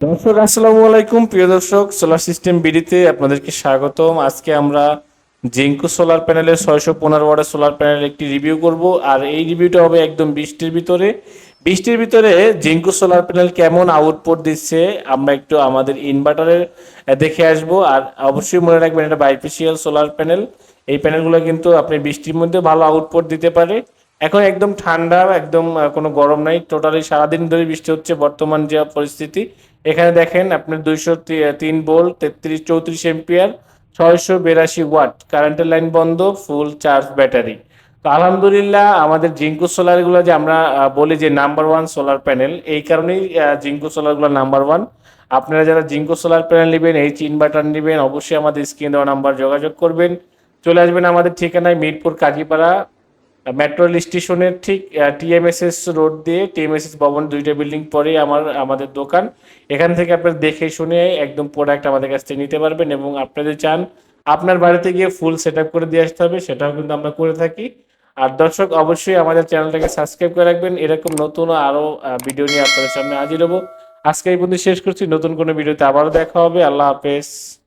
দর্শক, আসসালামু আলাইকুম। প্রিয় দর্শক সোলার সিস্টেম বিডিতে আপনাদেরকে স্বাগতম। আজকে আমরা জিঙ্কু সোলার প্যানেলের ছয়শো পনেরো ওয়াটের সোলার প্যানেল একটি রিভিউ করব। আর এই রিভিউটা হবে একদম বৃষ্টির ভিতরে। বৃষ্টির ভিতরে জিঙ্কু সোলার প্যানেল কেমন আউটপুট দিচ্ছে, আমরা একটু আমাদের ইনভার্টারের দেখে আসব। আর অবশ্যই মনে রাখবেন, এটা বাইফিশিয়াল সোলার প্যানেল এই প্যানেলগুলো কিন্তু আপনি বৃষ্টির মধ্যে ভালো আউটপুট দিতে পারে। এখন একদম ঠান্ডা, একদম কোনো গরম নাই। টোটালি সারাদিন ধরে বৃষ্টি হচ্ছে, বর্তমান যে পরিস্থিতি। এখানে দেখেন, আপনার দুইশো তিন ভোল্ট, তেত্রিশ, চৌত্রিশ এম্পিয়ার, ছয়শো বিরাশি ওয়াট। কারেন্টের লাইন বন্ধ, ফুল চার্জ ব্যাটারি। তো আলহামদুলিল্লাহ, আমাদের জিঙ্কু সোলারগুলো যে আমরা বলি যে নাম্বার ওয়ান সোলার প্যানেল, এই কারণেই জিঙ্কু সোলারগুলো নাম্বার ওয়ান। আপনারা যারা জিঙ্কু সোলার প্যানেল নেবেন, এইচ ইনভার্টার নেবেন, অবশ্যই আমাদের স্ক্রিন দেওয়া নাম্বার যোগাযোগ করবেন। চলে আসবেন আমাদের ঠিকানায় মিরপুর কাজীপাড়া মেট্রো রেল স্টেশনের ঠিক টিএমএসএস রোড দিয়ে, টিএমএসএস ভবন দুইটা বিল্ডিং পরেই আমার, আমাদের দোকান। এখান থেকে আপনারা দেখে শুনে একদম প্রোডাক্ট আমাদের কাছ থেকে নিতে পারবেন এবং আপনাদের চান, আপনার বাড়িতে গিয়ে ফুল সেট করে দিয়ে আসতে হবে, সেটাও কিন্তু আমরা করে থাকি। আর দর্শক, অবশ্যই আমাদের চ্যানেলটাকে সাবস্ক্রাইব করে রাখবেন। এরকম নতুন আরও ভিডিও নিয়ে আপনাদের সামনে হাজির হব। আজকে এই পর্যন্ত শেষ করছি। নতুন কোনো ভিডিওতে আবারও দেখা হবে। আল্লাহ হাফেজ।